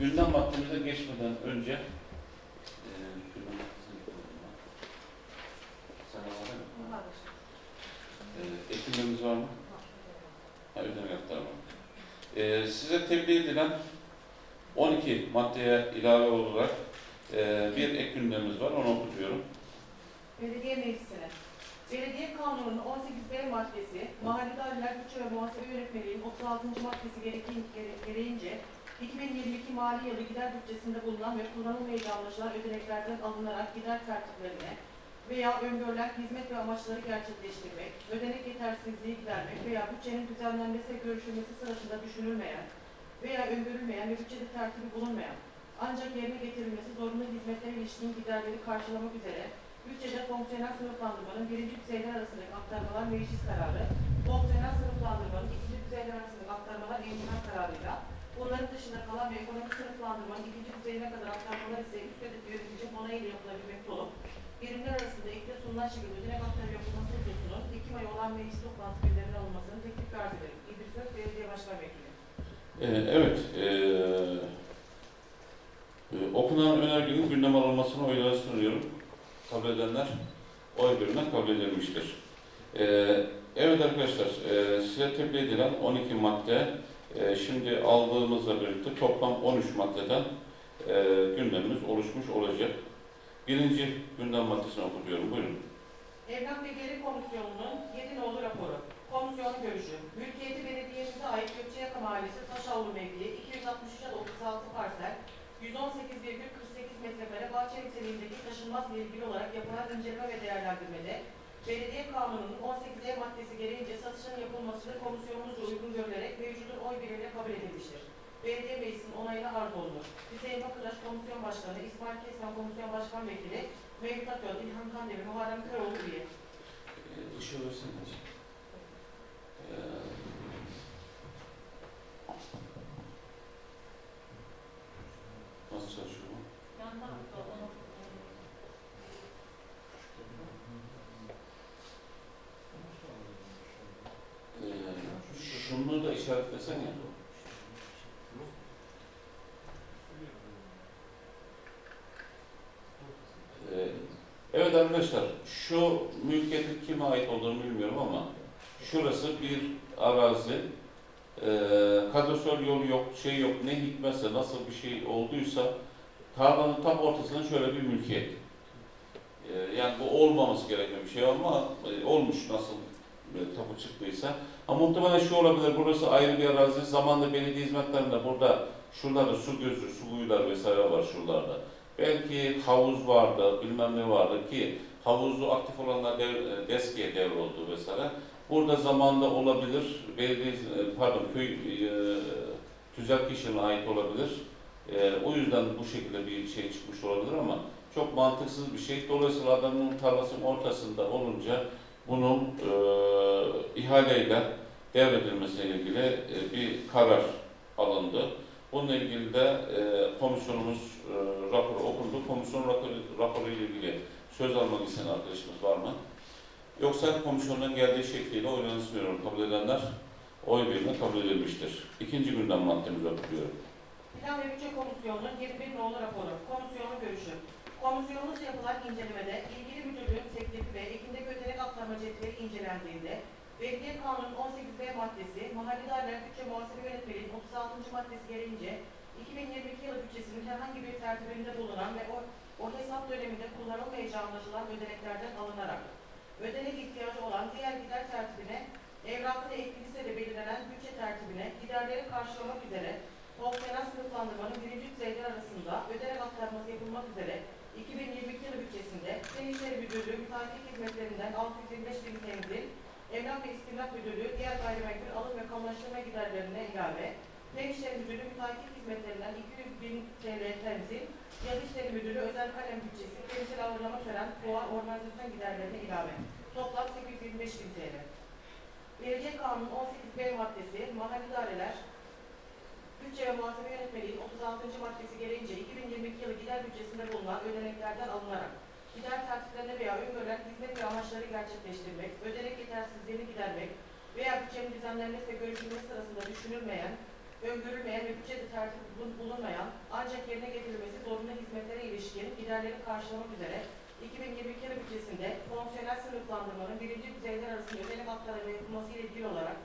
Gündem maddemize geçmeden önce e, mı? Sana var mı? E, ekimlerimiz var mı? Ha, ödenek aktarma. E, size tebliğ edilen 12 maddeye ilave olarak e, bir ek gündemimiz var. Onu okutuyorum. Belediye Meclisi'ne. Belediye Kanunu'nun 18B maddesi, mahalle daireler bütçe ve muhasebe yönetmeliğinin 36. maddesi gereğin- gere- gereğince 2022 mali yılı gider bütçesinde bulunan ve kullanılmayacak anlaşılan ödeneklerden alınarak gider tertiplerine veya öngörülen hizmet ve amaçları gerçekleştirmek, ödenek yetersizliği gidermek veya bütçenin düzenlenmesi ve görüşülmesi sırasında düşünülmeyen veya öngörülmeyen ve bütçede tertibi bulunmayan ancak yerine getirilmesi zorunlu hizmetlere ilişkin giderleri karşılamak üzere bütçede fonksiyonel sınıflandırmanın birinci düzeyler arasındaki aktarmalar meclis kararı, fonksiyonel sınıflandırmanın ikinci düzeyler arasındaki aktarmalar eğitimler kararıyla, bunların dışında kalan ve ekonomik sınıflandırmanın ikinci düzeyine kadar aktarmalar ise üst ödedi yöneticinin onayıyla yapılabilmekte olup, birimler arasında ekle sunulan şekilde ödenek aktarı yapılması hususunun Ekim ayı olan meclis toplantı gündemine alınmasını teklif arz ederim. İdris Öz, Belediye Başkan Vekili. E, evet. E, e, okunan önergenin gündeme alınmasını oylara sunuyorum. Kabul edenler oy birine kabul edilmiştir. E, evet arkadaşlar, e, size tebliğ edilen 12 madde e, şimdi aldığımızla birlikte toplam 13 maddeden e, gündemimiz oluşmuş olacak. Birinci gündem maddesini okutuyorum. Buyurun. Evrak ve Geri Komisyonu'nun 7 nolu raporu. Komisyonun görüşü. Mülkiyeti belediyemize ait Gökçeyaka Mahallesi Taşavlu mevkii 263-36 parsel 118,48 metrekare bahçe niteliğindeki taşınmazla ilgili olarak yapılan inceleme ve değerlendirmede Belediye Kanunu'nun 18 E maddesi gereğince satışın yapılmasını komisyonumuzca uygun görülerek mevcudun oy birliğiyle kabul edilmiştir. Belediye Meclisi'nin onayına arz olunur. Hüseyin Bakıraş Komisyon Başkanı, İsmail Kesman Komisyon Başkan Vekili, Mevlüt Atöl, İlhan Kandemir, Muharrem Köroğlu üye. E, ışığı versene. E, nasıl çalışıyor bu? E, şunu da işaretlesene. Ee, Evet arkadaşlar, şu mülkiyetin kime ait olduğunu bilmiyorum ama şurası bir arazi. Ee, kadrosal yolu yok, şey yok, ne hikmetse nasıl bir şey olduysa tarlanın tam ortasında şöyle bir mülkiyet. Ee, yani bu olmaması gereken bir şey ama e, olmuş nasıl e, tapu çıktıysa. Ama muhtemelen şu olabilir, burası ayrı bir arazi. Zamanında belediye hizmetlerinde burada şuralarda su gözü, su kuyular vesaire var şuralarda. Belki havuz vardı, bilmem ne vardı ki havuzu aktif olanlar dev, e, deskiye devroldu vesaire. Burada zamanda olabilir, belediye, e, pardon köy e, tüzel kişinin ait olabilir. E, o yüzden bu şekilde bir şey çıkmış olabilir ama çok mantıksız bir şey. Dolayısıyla adamın tarlasının ortasında olunca bunun e, ihaleyle devredilmesiyle ilgili e, bir karar alındı. Bununla ilgili de e, komisyonumuz e, raporu okundu. Komisyon raporu, ile ilgili söz almak isteyen arkadaşımız var mı? Yoksa komisyondan geldiği şekliyle oylarını sunuyorum. Kabul edenler oy birine kabul edilmiştir. İkinci gündem maddemizi okuyorum. Plan ve Bütçe Komisyonu'nun 21 nolu raporu. Komisyonun görüşü. Komisyonumuzca yapılan incelemede ilgili müdürlüğün teklifi ve ekindeki ödenek aktarma cetveli incelendiğinde Belediye Kanunu'nun 18B maddesi, mahalle daireler bütçe muhasebe yönetmeliğinin 36. maddesi gereğince 2022 yılı bütçesinin herhangi bir tertibinde bulunan ve o, o hesap döneminde kullanılmayacağı anlaşılan ödeneklerden alınarak ödenek ihtiyacı olan diğer gider tertibine, evraklı ek listede belirlenen bütçe tertibine giderleri karşılamak üzere fonksiyonel sınıflandırmanın birinci düzeyler arasında ödenek aktarması yapılmak üzere 2022 yılı bütçesinde Fen İşleri Müteahhitlik hizmetlerinden 625 bin temsil, Emlak ve İstimlak Müdürlüğü diğer gayrimenkul alım ve kamulaştırma giderlerine ilave, Fen İşleri Müdürlüğü müteahhitlik hizmetlerinden 200 bin TL temsil, Yazı İşleri Müdürlüğü özel kalem bütçesi, temsil ağırlama tören, fuar, organizasyon giderlerine ilave. Toplam 825 bin TL. Belediye Kanunu 18B maddesi, mahalle idareler, Bütçe ve Muhasebe Yönetmeliği 36. maddesi gereğince 2022 yılı gider bütçesinde bulunan ödeneklerden alınarak gider tertiplerine veya öngörülen hizmet ve amaçları gerçekleştirmek, ödenek yetersizliğini gidermek veya bütçenin düzenlenmesi ve görüşülmesi sırasında düşünülmeyen, öngörülmeyen ve bütçede tertip bulun- bulunmayan ancak yerine getirilmesi zorunlu hizmetlere ilişkin giderleri karşılamak üzere 2022 yılı bütçesinde fonksiyonel sınıflandırmanın birinci düzeyler arasında ödenek hakları yapılması ile ilgili olarak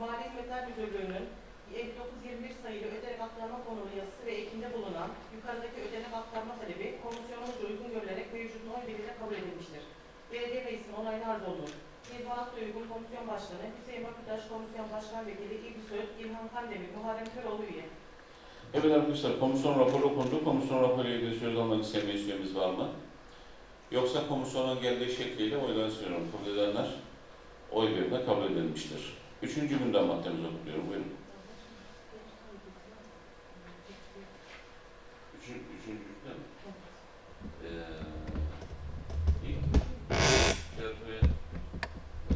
Mali Hizmetler Müdürlüğü'nün 5921 sayılı ödenek aktarma konulu yazısı ve ekinde bulunan yukarıdaki ödenek aktarma talebi komisyonumuzca uygun görülerek oy birliğiyle kabul edilmiştir. Belediye Reisi'nin onayını arz olunur. Tezbahatla uygun komisyon başkanı Hüseyin Bakırtaş, komisyon başkan vekili İlgi Söz, İlhan Kandemir, Muharrem Köroğlu üye. Evet arkadaşlar komisyon raporu okundu. Komisyon raporu ilgili söz almak isteyen üyemiz var mı? Yoksa komisyonun geldiği şekliyle oylar sunuyorum. Kabul edenler oy birliğine kabul edilmiştir. Üçüncü gündem maddemizi okuyuyorum. Buyurun. Üçüncü, üçüncü gündem. Ee, ilk tiyatroya ee,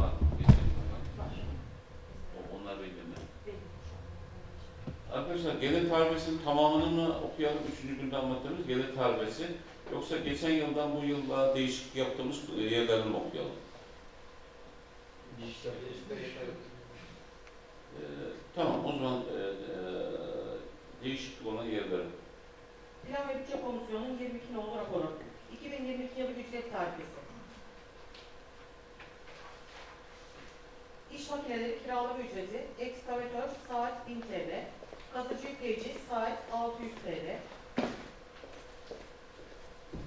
var mı? Geçelim hemen. Var. O- Onlar belli mi? Arkadaşlar gelir tarifesinin tamamını mı okuyalım? Üçüncü gündem maddemiz gelir tarifesi. Yoksa geçen yıldan bu yıla değişiklik yaptığımız e, yerlerini mi okuyalım? Ee, tamam o zaman e, e, değişiklik olan yerleri. Plan ve Bütçe Komisyonu'nun 22 nolu raporu. 2022 yılı ücret tarifesi. İş makineleri kiralama ücreti, ekskavatör saat 1000 TL, kazıcı yükleyici saat 600 TL.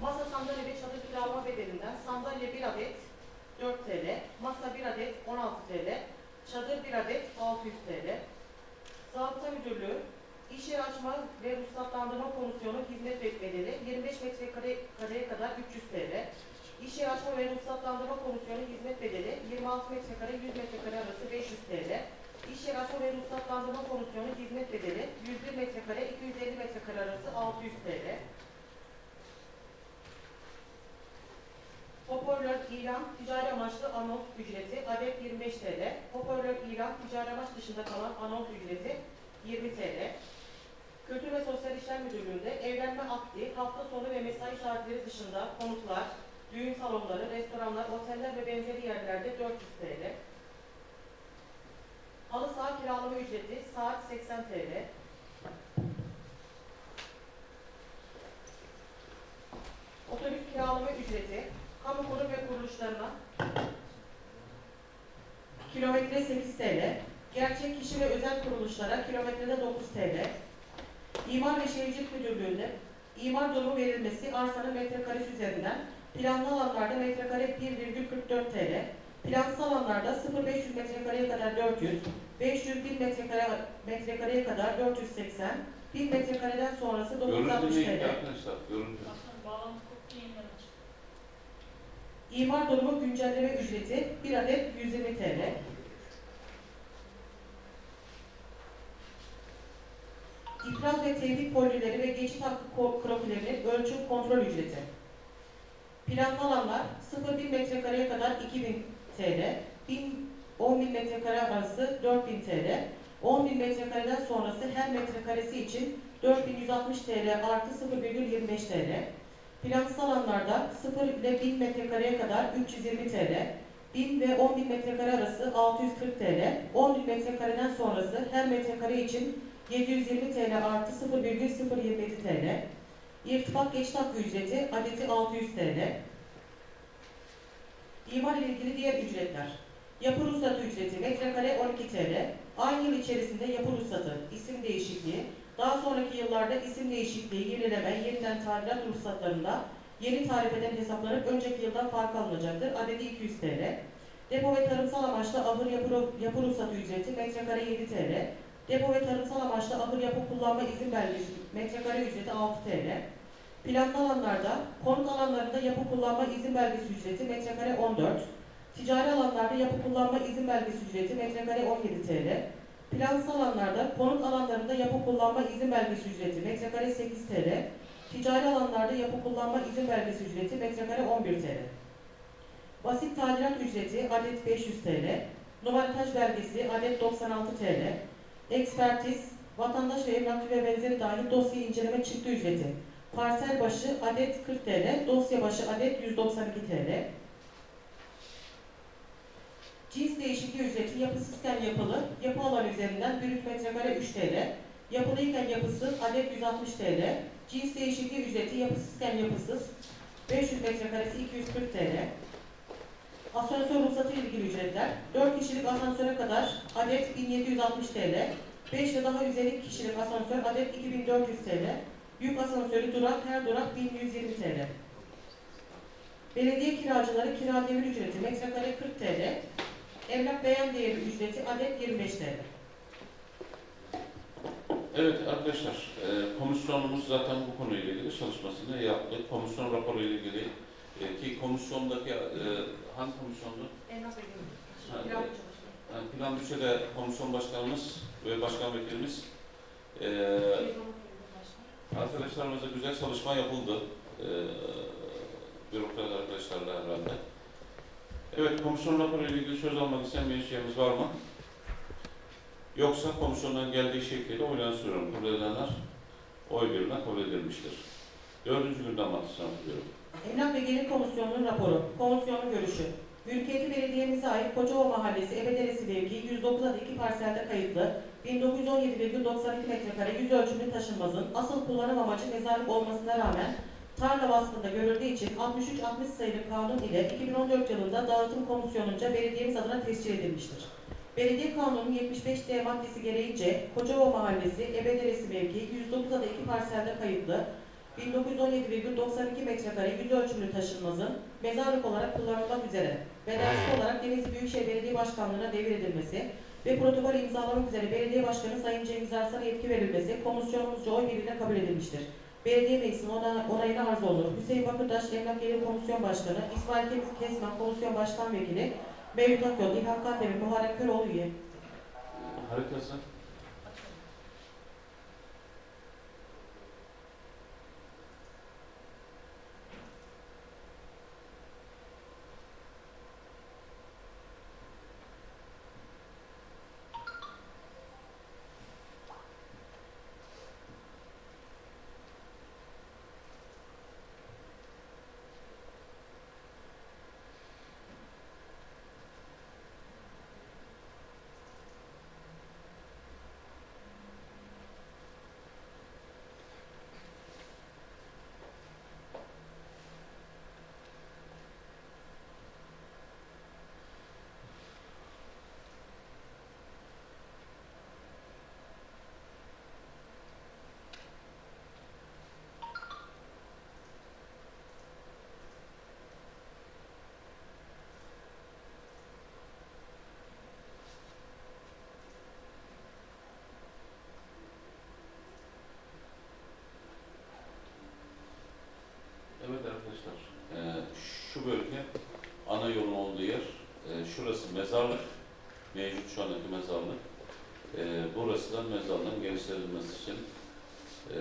Masa sandalye ve çadır kiralama bedelinden sandalye 1 adet 4 TL, masa 1 adet 16 TL, çadır 1 adet 600 TL. Zabıta Müdürlüğü İş yeri açma ve ruhsatlandırma komisyonu hizmet bedeli 25 metrekare kareye kadar 300 TL. İş yeri açma ve ruhsatlandırma komisyonu hizmet bedeli 26 metrekare 100 metrekare arası 500 TL. İş yeri açma ve ruhsatlandırma komisyonu hizmet bedeli 101 metrekare 250 metrekare arası 600 TL. Hoparlör ilan ticari amaçlı anons ücreti adet 25 TL. Hoparlör ilan ticari amaç dışında kalan anons ücreti 20 TL. Kültür ve Sosyal İşler Müdürlüğü'nde evlenme akdi, hafta sonu ve mesai saatleri dışında konutlar, düğün salonları, restoranlar, oteller ve benzeri yerlerde 400 TL. Halı saha kiralama ücreti saat 80 TL. Otobüs kiralama ücreti, kamu kurum kuruluşlarına kilometre 8 TL. Gerçek kişi ve özel kuruluşlara kilometrede 9 TL. İmar ve Şehircilik Müdürlüğü'nde imar durumu verilmesi arsanın metrekaresi üzerinden planlı alanlarda metrekare 1,44 TL, plansız alanlarda 0,500 metrekareye kadar 400, 500 bin metrekare, metrekareye kadar 480, 1000 metrekareden sonrası 960 Görüntü neydi TL. Görüntü. İmar durumu güncelleme ücreti 1 adet 120 TL. İfraz ve tevdik polileri ve geçit hakkı krokilerinin ölçüm kontrol ücreti. Planlı alanlar 0,1 metrekareye kadar 2000 TL, 1000 10.000 metrekare arası 4000 TL, 10.000 metrekareden sonrası her metrekaresi için 4160 TL artı 0,25 TL. Plansız alanlarda 0 ile 1000 metrekareye kadar 320 TL, 1000 ve 10.000 metrekare arası 640 TL, 10.000 metrekareden sonrası her metrekare için 720 TL artı 0,027 TL. İrtifak geçit hakkı ücreti adeti 600 TL. İmar ile ilgili diğer ücretler. Yapı ruhsatı ücreti metrekare 12 TL. Aynı yıl içerisinde yapı ruhsatı, isim değişikliği, daha sonraki yıllarda isim değişikliği, yenileme, yeniden tadilat ruhsatlarında yeni tarif eden hesaplanıp önceki yıldan fark alınacaktır. Adedi 200 TL. Depo ve tarımsal amaçlı ahır yapı, yapı ruhsatı ücreti metrekare 7 TL. Depo ve tarımsal amaçlı ahır yapı kullanma izin belgesi metrekare ücreti 6 TL. Planlı alanlarda, konut alanlarında yapı kullanma izin belgesi ücreti metrekare 14. Ticari alanlarda yapı kullanma izin belgesi ücreti metrekare 17 TL. Plansız alanlarda, konut alanlarında yapı kullanma izin belgesi ücreti metrekare 8 TL. Ticari alanlarda yapı kullanma izin belgesi ücreti metrekare 11 TL. Basit tadilat ücreti adet 500 TL. Numarataj belgesi adet 96 TL. Ekspertiz, vatandaş ve emlakçı ve benzeri dahil dosya inceleme çıktı ücreti. Parsel başı adet 40 TL, dosya başı adet 192 TL. Cins değişikliği ücreti yapı sistem yapılı, yapı alanı üzerinden brüt metrekare 3 TL. Yapılıyken yapısız adet 160 TL. Cins değişikliği ücreti yapısızken yapısız 500 metrekaresi 240 TL. Asansör ruhsatı ilgili ücretler 4 kişilik asansöre kadar adet 1760 TL. 5 ve daha üzeri kişilik asansör adet 2400 TL. Yük asansörü durak her durak 1120 TL. Belediye kiracıları kira devir ücreti metrekare 40 TL. Emlak beyan değeri ücreti adet 25 TL. Evet arkadaşlar, e, komisyonumuz zaten bu konuyla ilgili çalışmasını yaptı. Komisyon raporu ile ilgili e, ki komisyondaki e, hangi komisyondu? Emlak. Yani plan bütçede komisyon başkanımız ve başkan vekilimiz e, arkadaşlarımızla güzel çalışma yapıldı. E, bürokrat arkadaşlarla herhalde. Evet, komisyon raporu ile ilgili söz almak isteyen bir şeyimiz var mı? Yoksa komisyondan geldiği şekliyle oylanan soruyorum. Kabul edenler oy birine kabul edilmiştir. Dördüncü gündem maddesine bakıyorum. Emlak ve Gelir Komisyonu'nun raporu, komisyonun görüşü. Mülkiyeti belediyemize ait Koçova Mahallesi Ebederesi mevkii 109 adı 2 parselde kayıtlı 1917,92 metrekare yüz ölçümlü taşınmazın asıl kullanım amacı mezarlık olmasına rağmen tarla vasfında görüldüğü için 63-60 sayılı kanun ile 2014 yılında dağıtım komisyonunca belediyemiz adına tescil edilmiştir. Belediye Kanunu'nun 75D maddesi gereğince Koçova Mahallesi Ebederesi mevkii 109 adı 2 parselde kayıtlı 1917,92 metrekare yüz ölçümlü taşınmazın mezarlık olarak kullanılmak üzere bedelsiz olarak Denizli Büyükşehir Belediye Başkanlığı'na devredilmesi ve protokol imzalamak üzere Belediye Başkanı Sayın Cengiz Arslan'a yetki verilmesi komisyonumuzca oy birliğiyle kabul edilmiştir. Belediye Meclisi'nin ona, onayına arz olunur. Hüseyin Bakırtaş, Emlak Gelir Komisyon Başkanı, İsmail Kesman Komisyon Başkan Vekili, Mevlüt Akyol, İlhan Kandemir, Muharrem Köroğlu üye. Haritası. Evet arkadaşlar, eee, şu bölge ana yolun olduğu yer. Eee, şurası mezarlık, mevcut şu andaki mezarlık. Eee, burası da mezarlığın genişletilmesi için eee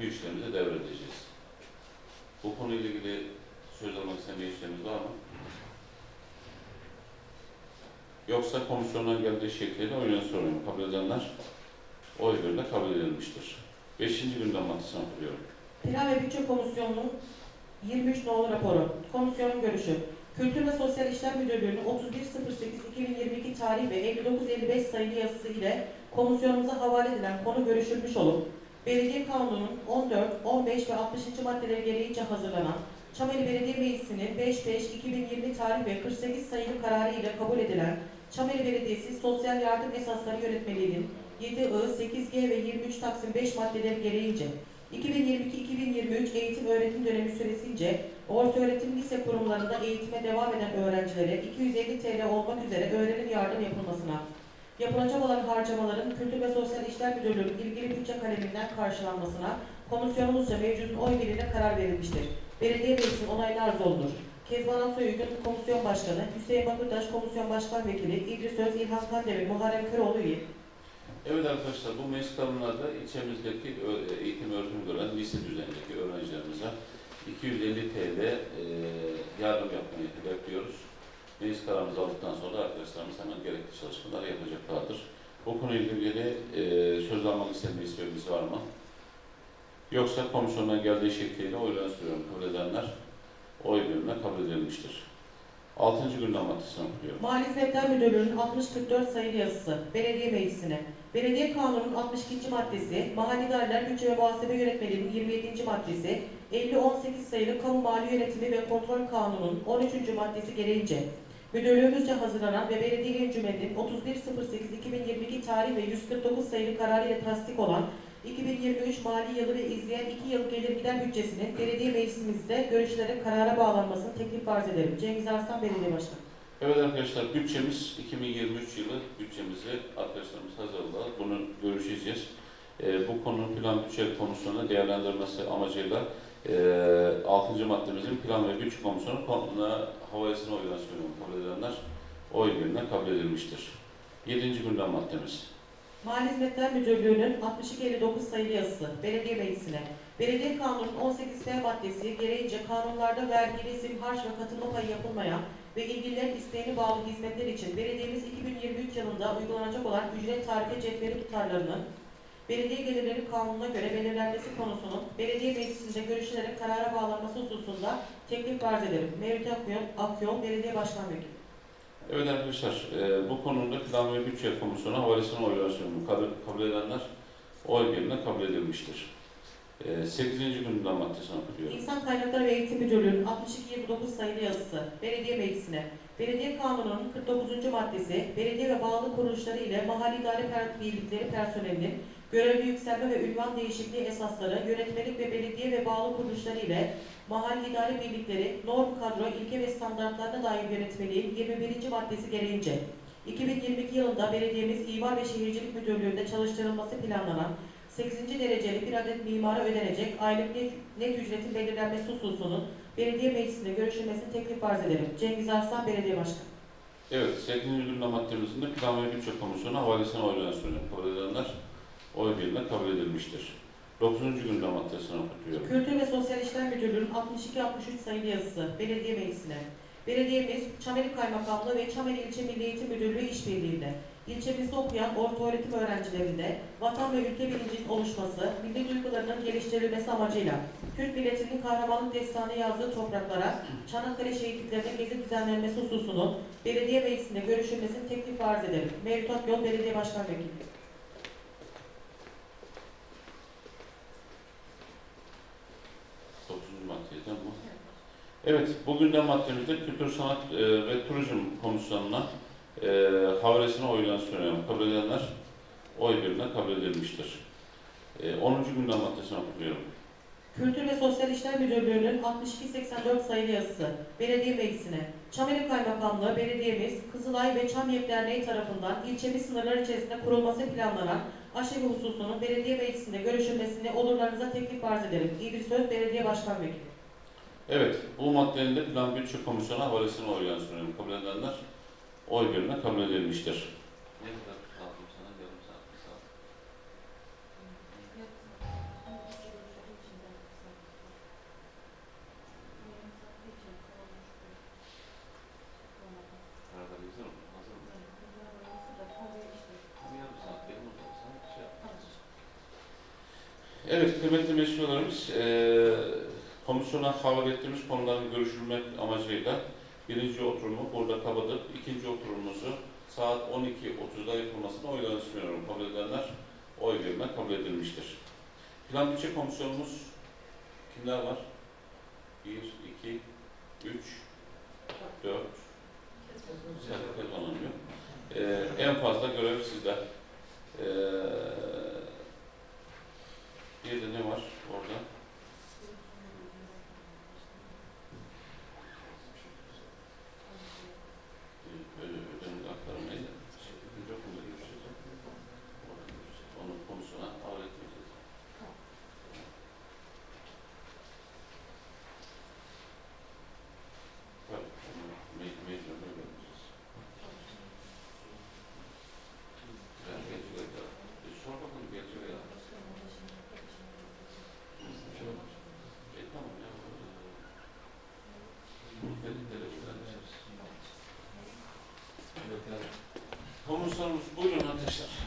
bir işlemimizi devredeceğiz. Bu konuyla ilgili söz almak isteyen bir işlemimiz var mı? Yoksa komisyondan geldiği şekliyle oyuna soruyorum. Kabul edenler oy birle kabul edilmiştir. Beşinci gündem maddesine oturuyorum. Plan ve Bütçe Komisyonu'nun 23 nolu raporu. Komisyonun görüşü. Kültür ve Sosyal İşler Müdürlüğü'nün 31.08.2022 tarih ve 59.55 sayılı yazısı ile komisyonumuza havale edilen konu görüşülmüş olup, Belediye Kanunu'nun 14, 15 ve 60. maddeleri gereğince hazırlanan Çameli Belediye Meclisi'nin 5-5-2020 tarih ve 48 sayılı kararı ile kabul edilen Çameli Belediyesi Sosyal Yardım Esasları Yönetmeliği'nin 7I, 8G ve 23 Taksim 5 maddeleri gereğince 2022-2023 eğitim öğretim dönemi süresince orta öğretim lise kurumlarında eğitime devam eden öğrencilere 250 TL olmak üzere öğrenim yardım yapılmasına, yapılacak olan harcamaların Kültür ve Sosyal İşler Müdürlüğü'nün ilgili bütçe kaleminden karşılanmasına komisyonumuzca mevcudun oy birliğiyle karar verilmiştir. Belediye Meclisi'nin onayına arz olunur. Kezban Aksoy'un komisyon başkanı, Hüseyin Bakırtaş komisyon başkan vekili, İdris Öz, İlhan Kandemir, Muharrem Köroğlu üye. Evet arkadaşlar bu meclis kanunlarda ilçemizdeki eğitim öğretim gören lise düzeyindeki öğrencilerimize 250 TL e, yardım yapma niyeti bekliyoruz. Meclis kararımızı aldıktan sonra arkadaşlarımız hemen gerekli çalışmaları yapacaklardır. Bu konuyla ilgili e, söz almak bir isteğimiz var mı? Yoksa komisyondan geldiği şekliyle oylarını sürüyorum. Kabul edenler oy birine kabul edilmiştir. Altıncı gündem maddesini okuyorum. Mali Hizmetler Müdürlüğü'nün 6044 sayılı yazısı Belediye Meclisi'ne. Belediye Kanunu'nun 62. maddesi, Mahalli İdareler Bütçe ve Muhasebe Yönetmeliği'nin 27. maddesi, 50-18 sayılı Kamu Mali Yönetimi ve Kontrol Kanunu'nun 13. maddesi gereğince Müdürlüğümüzce hazırlanan ve Belediye Encümeni'nin 31.08.2022 tarih ve 149 sayılı kararı ile tasdik olan 2023 mali yılı ve izleyen 2 yıl gelir gider bütçesinin belediye meclisimizde görüşülerek karara bağlanmasını teklif arz ederim. Cengiz Arslan Belediye Başkanı. Evet arkadaşlar bütçemiz 2023 yılı bütçemizi arkadaşlarımız hazırladılar. Bunu görüşeceğiz. Ee, bu konunun plan bütçe konusunu değerlendirmesi amacıyla e, 6. maddemizin plan ve bütçe komisyonu konuna havayasına oylansiyonu kabul edenler oy birliğine kabul edilmiştir. 7. gündem maddemiz. Mali Hizmetler Müdürlüğü'nün 6259 sayılı yazısı Belediye Meclisi'ne. Belediye Kanunu'nun 18 maddesi gereğince kanunlarda vergi, resim, harç ve katılma payı yapılmayan ve ilgililerin isteğine bağlı hizmetler için belediyemiz 2023 yılında uygulanacak olan ücret tarife cetveli tutarlarının belediye gelirleri kanununa göre belirlenmesi konusunun belediye meclisinde görüşülerek karara bağlanması hususunda teklif arz ederim. Mevlüt Akyon, Akyon Belediye Başkan Vekili. Evet arkadaşlar, e, bu konuda plan ve bütçe komisyonu havalisinin oylansiyonu kabul, kabul edenler oy birliğine kabul edilmiştir. E, 8. gündem maddesini okuyorum. İnsan Kaynakları ve Eğitim Müdürlüğü'nün 6229 sayılı yazısı Belediye Meclisi'ne. Belediye Kanunu'nun 49. maddesi belediye ve bağlı kuruluşları ile mahalli idare birlikleri personelinin görevli yükselme ve ünvan değişikliği esasları, yönetmelik ve belediye ve bağlı kuruluşları ile mahalli idare birlikleri, norm kadro, ilke ve standartlarına dair yönetmeliğin 21. maddesi gereğince 2022 yılında belediyemiz İmar ve Şehircilik Müdürlüğü'nde çalıştırılması planlanan 8. dereceli bir adet mimara ödenecek aylık net, net ücretin belirlenmesi hususunun belediye meclisinde görüşülmesini teklif arz ederim. Cengiz Arslan Belediye Başkanı. Evet, 8. gündem maddemizin de plan ve bütçe komisyonu havalisine oylansiyonu kabul edenler oy birliğine kabul edilmiştir. 9. gündem maddesini okutuyorum. Kültür ve Sosyal İşler Müdürlüğü'nün 62-63 sayılı yazısı Belediye Meclisi'ne. Belediyemiz Çameli Kaymakamlığı ve Çameli İlçe Milli Eğitim Müdürlüğü işbirliğinde ilçemizde okuyan orta öğretim öğrencilerinde vatan ve ülke bilincinin oluşması, milli duygularının geliştirilmesi amacıyla Türk milletinin kahramanlık destanı yazdığı topraklara Çanakkale şehitliklerine gezi düzenlenmesi hususunun belediye meclisinde görüşülmesini teklif arz ederim. Mevlüt Akyol Belediye Başkan Vekili. 9. maddeydi ama. Evet, bu gündem maddemizde Kültür, Sanat e, ve Turizm Komisyonu'na e, havalisine oylansiyonu kabul edenler oy birliğine kabul edilmiştir. E, 10. gündem maddesini okutuyorum. Kültür ve Sosyal İşler Müdürlüğü'nün 6284 sayılı yazısı Belediye Meclisi'ne. Çameli Kaymakamlığı Belediyemiz Kızılay ve Çamyek Derneği tarafından ilçemiz sınırları içerisinde kurulması planlanan aşevi hususunun belediye meclisinde görüşülmesini olurlarınıza teklif arz ederim. İdris Söz Belediye Başkan Vekili. Evet, bu maddenin de Plan Bütçe Komisyonu havalisine oylansiyonu kabul edenler oy birliğine kabul edilmiştir. Evet, kıymetli meşrularımız, eee komisyona havale ettiğimiz konuların görüşülmek amacıyla birinci oturumu burada kapatıp ikinci oturumumuzu saat 12.30'da yapılmasına oylarını sunuyorum. Kabul edenler oy birliğine kabul edilmiştir. Plan bütçe komisyonumuz kimler var? 1, 2, 3, 4, Sertifika donanıyor. Ee, en fazla görev sizde. Ee, bir de ne var orada? Ee, Öyle ödenek aktarmayı da yok mu görüşeceğiz? Onu komisyona havale etmeyeceğiz. Tabii, onu me- mecburen öyle yapacağız. Yani geçiyor da. E, sor bakalım geçiyor ya. E tamam ya. Bunu dedikleri öğreneceğiz. Komisyonumuz buyurun arkadaşlar.